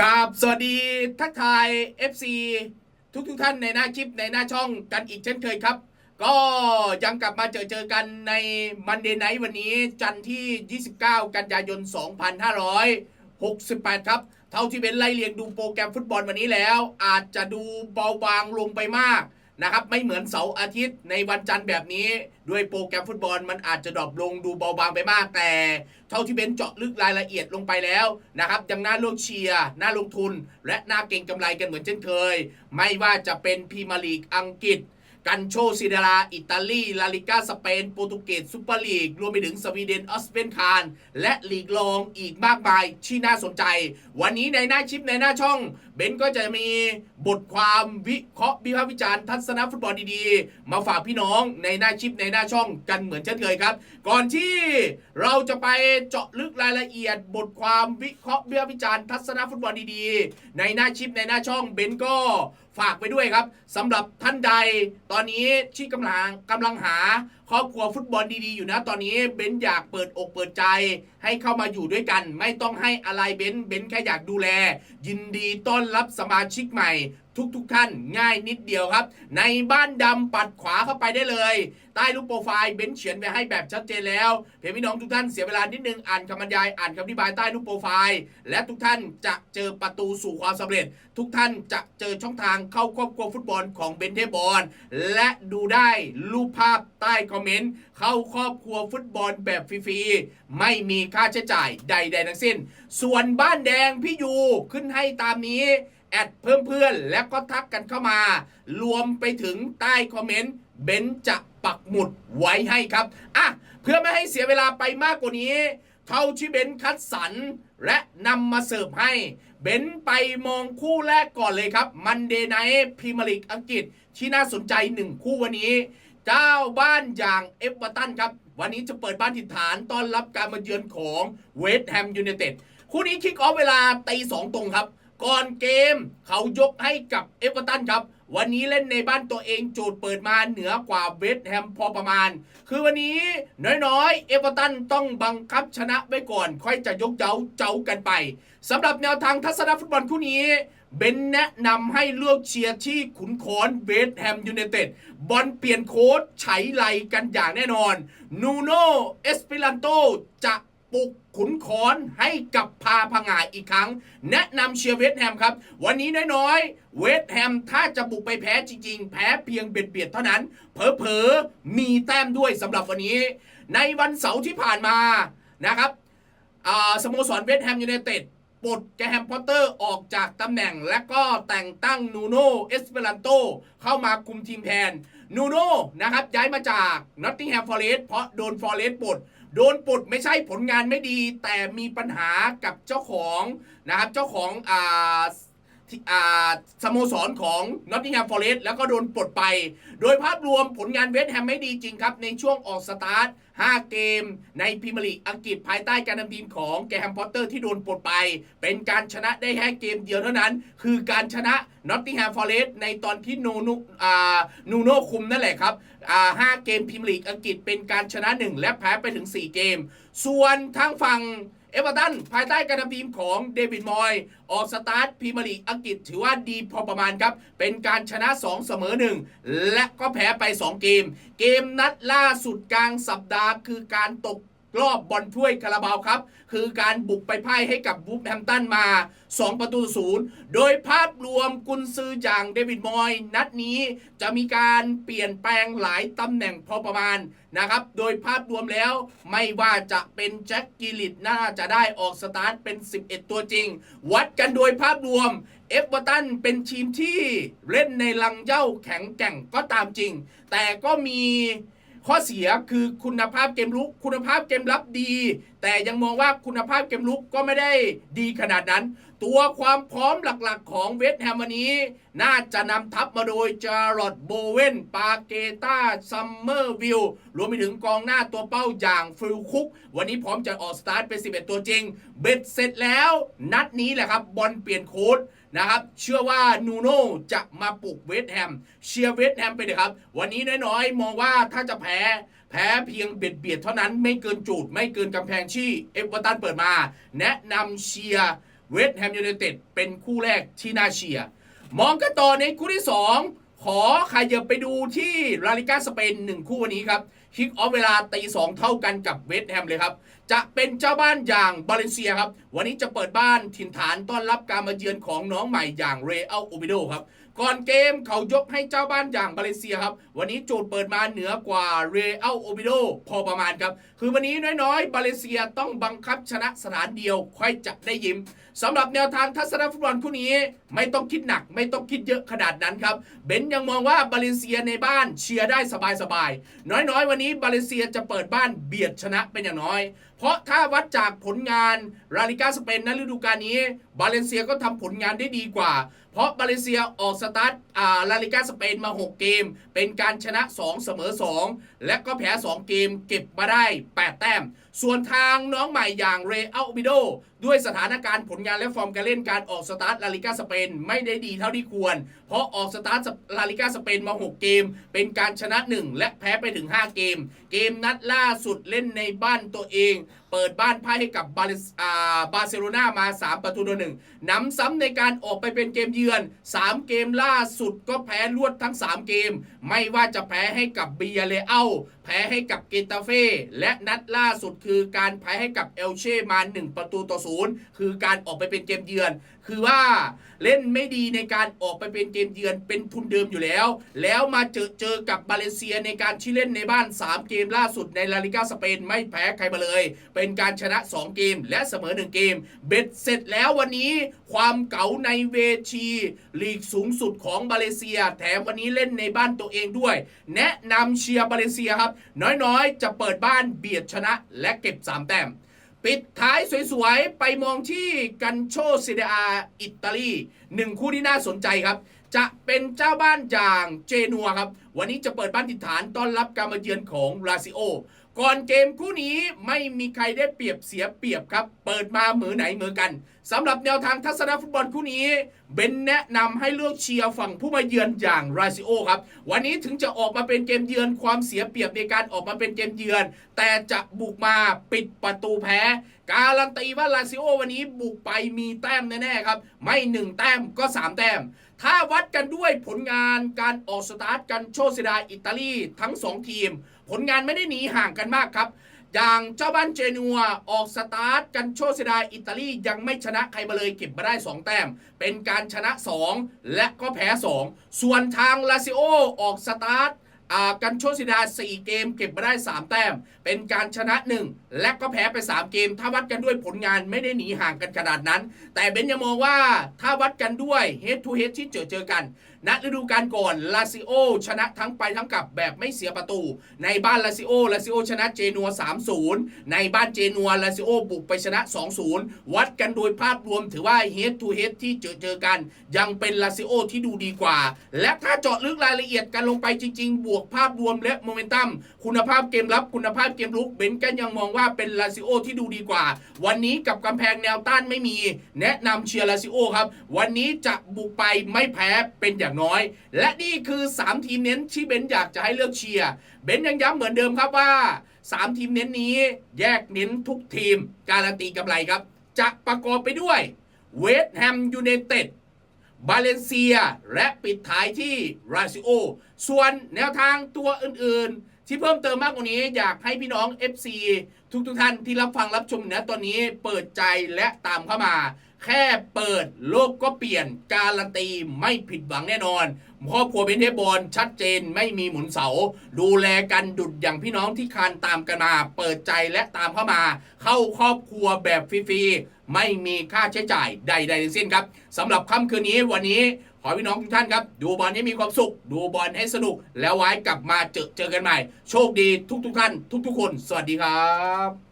กับสวัสดีทักทาย FC ทุกทุกท่านในหน้าคลิปในหน้าช่องกันอีกเช่นเคยครับ ก็ยังกลับมาเจอเจอกันในมันเด y n ไน h t วันนี้จันทร์ที่ 29 กันยายน 2568 ครับ เท่าที่เป็นไล่เรียงดูโปรแกรมฟุตบอลวันนี้แล้ว อาจจะดูเบาบางลงไปมาก นะครับไม่เหมือนเสาร์อาทิตย์ในวันจันทร์แบบนี้ ด้วยโปรแกรมฟุตบอลมันอาจจะดรอปลงดูเบาบางไปมากแต่ เท่าที่เบนเจาะลึกรายละเอียดลงไปแล้วนะครับยังน่าเลือกเชียร์น่าลงทุน และน่าเก่งกำไรกันเหมือนเช่นเคย ไม่ว่าจะเป็นพรีเมียร์ลีกอังกฤษ กันโชซิเดราอิตาลี ลาลิก้าสเปน โปรตุเกสซูเปอร์ลีก รวมไปถึงสวีเดนออสเปนคารและลีกรองอีกมากมายที่น่าสนใจ วันนี้ในหน้าชิปในหน้าช่อง เบนก็จะมีบทความวิเคราะห์วิพากษ์วิจารณ์ทัศนฟุตบอลดีๆ มาฝากพี่น้องในหน้าชิปในหน้าช่องกันเหมือนเช่นเคยครับ ก่อนที่เราจะไปเจาะลึกรายละเอียด บทความวิเคราะห์วิพากษ์วิจารณ์ทัศนฟุตบอลดีๆ ในหน้าชิปในหน้าช่องเบนก็ ฝากไปด้วยครับสำหรับท่านใดตอนนี้ที่กำลังกำลังหา ครอบครัวฟุตบอลดีๆอยู่นะ ตอนนี้เบนอยากเปิดอกเปิดใจ ให้เข้ามาอยู่ด้วยกัน ไม่ต้องให้อะไรเบนเบนแค่อยากดูแล ยินดีต้อนรับสมาชิกใหม่ ทุกๆทท่านง่ายนิดเดียวครับ ในบ้านดำปัดขวาเข้าไปได้เลย ใต้รูปโปรไฟล์เบนเขียนไว้ให้แบบชัดเจนแล้วเพื่อพี่น้องทุกท่านเสียเวลานิดนึงอ่านคำบรรยายอ่านคำอธิบายใต้รูปโปรไฟล์ และทุกท่านจะเจอประตูสู่ความสำเร็จ ทุกท่านจะเจอช่องทางเข้าครอบครัวฟุตบอลของเบนเทบอลและดูได้รูปภาพใต้คอมเมนต์ เข้าครอบครัวฟุตบอลแบบฟรีๆ ไม่มีค่าใช้จ่ายใด ๆ ทั้งสิ้น ส่วนบ้านแดงพี่ยูขึ้นให้ตามนี้ แอดเพิ่มเพื่อนแล้วก็ทักกันเข้ามา รวมไปถึงใต้คอมเมนต์เบนจะปักหมุดไว้ให้ครับ อะ เพื่อไม่ให้เสียเวลาไปมากกว่านี้ เท่าที่เบนคัดสรรและนำมาเสิร์ฟให้ เบนไปมองคู่แรกก่อนเลยครับ มันเดย์ไนท์พรีเมียร์ลีกอังกฤษที่น่าสนใจหนึ่งคู่วันนี้ เจ้าบ้านอย่างเอฟเวอร์ตันครับ วันนี้จะเปิดบ้านถิ่นฐานต้อนรับการมาเยือนของเวสต์แฮมยูไนเต็ดคู่นี้คิกออฟเวลาตีสองตรงครับ ก่อนเกมเขายกให้กับเอฟเวอร์ตันครับ วันนี้เล่นในบ้านตัวเองโจทย์เปิดมาเหนือกว่าเวสต์แฮมพอประมาณ คือวันนี้น้อยๆ เอฟเวอร์ตันต้องบังคับชนะไว้ก่อน ค่อยจะยกเจ้าเจ้ากันไปสำหรับแนวทางทัศนฟุตบอลคู่นี้ เบนแนะนำให้เลือกเชียร์ที่ขุนขอนเวสแฮมยูไนเต็ดบอลเปลี่ยนโค้ดไฉไลกันอย่างแน่นอน นูโนเอสปิลันโตจะปลุกขุนขอนให้กับพาพงาอีกครั้ง แนะนำเชียร์เวสแฮมครับ วันนี้น้อยๆ เวสแฮมถ้าจะบุกไปแพ้จริงๆ แพ้เพียงเบียดเบียดๆเท่านั้น เผลอๆ มีแต้มด้วยสำหรับวันนี้ ในวันเสาร์ที่ผ่านมานะครับสโมสรเวสแฮมยูไนเต็ด ปลดแกรแฮมพอตเตอร์ออกจากตำแหน่ง และก็แต่งตั้งนูโนเอสเปรันโตเข้ามาคุมทีมแทนนูโนนะครับย้ายมาจากนอตติงแฮมฟอร์เรสต์เพราะโดนฟอร์เรสต์ปลดโดนปลดไม่ใช่ผลงานไม่ดี แต่มีปัญหากับเจ้าของนะครับเจ้าของอ่าที่อ่า สโมสรของนอตติงแฮมฟอร์เรสต์แล้วก็โดนปลดไป โดยภาพรวมผลงานเวสต์แฮมไม่ดีจริงครับ ในช่วงออกสตาร์ท 5 เกม ในพรีเมียร์ลีกอังกฤษภายใต้การนำทีมของแกรแฮมพอตเตอร์ที่โดนปลดไป เป็นการชนะได้แค่เกมเดียวเท่านั้น คือการชนะนอตติงแฮมฟอร์เรสต์ในตอนที่นูนูนูโนคุมนั่นแหละครับห้าเกมพรีเมียร์ลีกอังกฤษเป็นการชนะ 1 และแพ้ไปถึง 4 เกม ส่วนทางฝั่ง เอเวอร์ตันภายใต้การนำทีมของเดวิดมอย ออกสตาร์ทพรีเมียร์ลีกอังกฤษถือว่าดีพอประมาณครับ เป็นการชนะ 2 เสมอ 1 และก็แพ้ไป 2 เกม เกมนัดล่าสุดกลางสัปดาห์คือการตก รอบบอลถ้วยคาราบาวครับ คือการบุกไปพ่ายให้กับวูฟแฮมตันมา 2 ประตูศูนย์โดยภาพรวมกุนซืออย่างเดวิดมอย นัดนี้จะมีการเปลี่ยนแปลงหลายตำแหน่งพอประมาณนะครับ โดยภาพรวมแล้วไม่ว่าจะเป็นแจ็คกิลิตน่าจะได้ออกสตาร์ทเป็น 11 ตัวจริง วัดกันโดยภาพรวมเอฟเวอร์ตันเป็นทีมที่เล่นในลังเย่าแข็งแกร่งก็ตามจริง แต่ก็มี ข้อเสียคือคุณภาพเกมลุก คุณภาพเกมรับดี แต่ยังมองว่าคุณภาพเกมลุกก็ไม่ได้ดีขนาดนั้น ตัวความพร้อมหลักๆ ของเวสต์แฮมวันนี้ น่าจะนำทัพมาโดยจารอดโบเวนปาเกตาซัมเมอร์วิลรวมไปถึงกองหน้าตัวเป้าอย่างฟิลคุก วันนี้พร้อมจะออกสตาร์ทเป็น 11 ตัวจริง เบ็ดเสร็จแล้ว นัดนี้แหละครับบอลเปลี่ยนโค้ดนะครับเชื่อว่านูโน่จะมาปลุกเวสต์แฮมเชียร์เวสต์แฮมไปเลยครับ วันนี้น้อยๆ มองว่าถ้าจะแพ้ แพ้เพียงเบียดเบียดเท่านั้นไม่เกินจูดไม่เกินกำแพงที่เอฟเวอร์ตันเปิดมา แนะนำเชียร์ เวสต์แฮมยูไนเต็ดเป็นคู่แรกที่น่าเชียร์มองกันต่อในคู่ที่ 2 ขอขยับไปดูที่ลาลิกาสเปนหนึ่งคู่วันนี้ครับคิกออฟเวลาตีสองเท่ากันกับเวสต์แฮมเลยครับ จะเป็นเจ้าบ้านอย่างบาเลนเซียครับ วันนี้จะเปิดบ้านถิ่นฐานต้อนรับการมาเยือนของน้องใหม่อย่างเรอัลโอบิโดครับ ก่อนเกมเขายกให้เจ้าบ้านอย่างบาเลเซียครับ วันนี้โจทย์เปิดมาเหนือกว่าเรอัลโอบิโดพอประมาณครับ คือวันนี้น้อยๆบาเลเซียต้องบังคับชนะสถานเดียว ค่อยจะได้ยิ้มสำหรับแนวทางทัศนฟุตบอลคู่นี้ไม่ต้องคิดหนัก ไม่ต้องคิดเยอะขนาดนั้นครับเบนยังมองว่าบาเลเซียในบ้านเชียร์ได้สบายๆน้อยๆ วันนี้บาเลเซียจะเปิดบ้านเบียดชนะเป็นอย่างน้อย เพราะถ้าวัดจากผลงานราลิกาสเปนในฤดูกาลนี้บาเลนเซียก็ทำผลงานได้ดีกว่า เพราะบาเลเซียออกสตาร์ทอ่าลาลิกาสเปนมา 6 เกม เป็นการชนะ 2 เสมอ 2 และก็แพ้ 2 เกมเก็บมาได้ 8 แต้ม ส่วนทางน้องใหม่อย่างเรอัลบิโด ด้วยสถานการณ์ผลงานและฟอร์มการเล่นการออกสตาร์ทลาลิกาสเปนไม่ได้ดีเท่าที่ควร เพราะออกสตาร์ทลาลิกาสเปนมา 6 เกม เป็นการชนะ 1 และแพ้ไปถึง 5 เกม เกมนัดล่าสุดเล่นในบ้านตัวเอง เปิดบ้านพ่ายให้กับบาเลสอ่าบาร์เซโลนามา 3 ประตูต่อหนึ่งนำซ้ำในการออกไปเป็นเกมเยือน 3 เกมล่าสุดก็แพ้รวดทั้ง 3 เกม ไม่ว่าจะแพ้ให้กับเบียเลอัลแพ้ให้กับเกตาเฟ่และนัดล่าสุดคือการแพ้ให้กับเอลเช่มา1ประตูต่อศูนย์คือการออกไปเป็นเกมเยือน คือว่าเล่นไม่ดีในการออกไปเป็นเกมเยือนเป็นทุนเดิมอยู่แล้ว แล้วมาเจอเจอกับบาเลเซียในการที่เล่นในบ้าน 3 เกมล่าสุดในลาลิกาสเปนไม่แพ้ใครมาเลย เป็นการชนะ 2 เกมและเสมอ 1 เกม เบ็ดเสร็จแล้ววันนี้ความเก๋าในเวทีลีกสูงสุดของบาเลเซีย แถมวันนี้เล่นในบ้านตัวเองด้วย แนะนำเชียร์บาเลเซียครับน้อยๆ จะเปิดบ้านเบียดชนะและเก็บ 3 แต้ม ปิดท้ายสวยๆ ไปมองที่กันโชซิเดอาอิตาลีหนึ่งคู่ที่น่าสนใจครับ จะเป็นเจ้าบ้านอย่างเจนัวครับ วันนี้จะเปิดบ้านติดฐานต้อนรับการมาเยือนของลาซิโอ ก่อนเกมคู่นี้ไม่มีใครได้เปรียบเสียเปรียบครับ เปิดมาเหมือไหนเหมือกันสำหรับแนวทางทัศนฟุตบอลคู่นี้ เบนแนะนำให้เลือกเชียร์ฝั่งผู้มาเยือนอย่างราซิโอครับ วันนี้ถึงจะออกมาเป็นเกมเยือนความเสียเปรียบในการออกมาเป็นเกมเยือน แต่จะบุกมาปิดประตูแพ้ การันตีว่าลาซิโอวันนี้บุกไปมีแต้มแน่ๆครับ ไม่หนึ่งแต้มก็สามแต้ม ถ้าวัดกันด้วยผลงานการออกสตาร์ทกันโชเซดาอิตาลีทั้ง 2 ทีม ผลงานไม่ได้หนีห่างกันมากครับ อย่างเจ้าบ้านเจนัวออกสตาร์ทกันโชเซดาอิตาลียังไม่ชนะใครมาเลยเก็บมาได้ 2 แต้ม เป็นการชนะ 2 และก็แพ้ 2 ส่วนทางลาซิโอออกสตาร์ท กันโชซิดา 4 เกมเก็บมาได้ 3 แต้ม เป็นการชนะ 1 และก็แพ้ไป 3 เกม ถ้าวัดกันด้วยผลงานไม่ได้หนีห่างกันขนาดนั้น แต่เบนยังมองว่าถ้าวัดกันด้วย head to head ที่เจอเจอกันณฤดูกาลก่อนลาซิโอชนะทั้งไปทั้งกลับแบบไม่เสียประตู ในบ้านลาซิโอลาซิโอชนะเจนัว 3-0 ในบ้านเจนัวลาซิโอบุกไปชนะ 2-0 วัดกันโดยภาพรวมถือว่า head to head ที่เจอเจอกัน ยังเป็นลาซิโอที่ดูดีกว่า และถ้าเจาะลึกรายละเอียดกันลงไปจริง ๆ บวกภาพรวมและโมเมนตัมคุณภาพเกมรับคุณภาพเกมลุกเบนกันยังมองว่าเป็นลาซิโอที่ดูดีกว่า วันนี้กับกำแพงแนวต้านไม่มี แนะนำเชียร์ลาซิโอครับ วันนี้จะบุกไปไม่แพ้เป็นอย่างน้อย และนี่คือ 3 ทีมเน้นที่เบนอยากจะให้เลือกเชียร์เบนยังย้ำเหมือนเดิมครับว่า 3 ทีมเน้นนี้ แยกเน้นทุกทีม การันตีกำไรครับ จะประกอบไปด้วยเวสต์แฮมยูไนเต็ด บาเลนเซีย และปิดท้ายที่ราซิโอ ส่วนแนวทางตัวอื่นๆ ที่เพิ่มเติมมากกว่านี้ อยากให้พี่น้อง FC ทุกๆท่านที่รับฟังรับชมอยู่นะตอนนี้เปิดใจและตามเข้ามา แค่เปิดโลกก็เปลี่ยนการันตีไม่ผิดหวังแน่นอนครอบครัวเป็นเทบอลชัดเจนไม่มีหมุนเสา ดูแลกันดุดอย่างพี่น้องที่คานตามกันมาเปิดใจและตามเข้ามา เข้าครอบครัวแบบฟรีๆไม่มีค่าใช้จ่ายใดๆทั้งสิ้นครับสำหรับค่ำคืนนี้วันนี้ขอพี่น้องทุกท่านครับ ดูบอลให้มีความสุข ดูบอลให้สนุก แล้วไว้กลับมาเจอเจอกันใหม่ โชคดีทุกๆท่าน ทุกๆคน สวัสดีครับ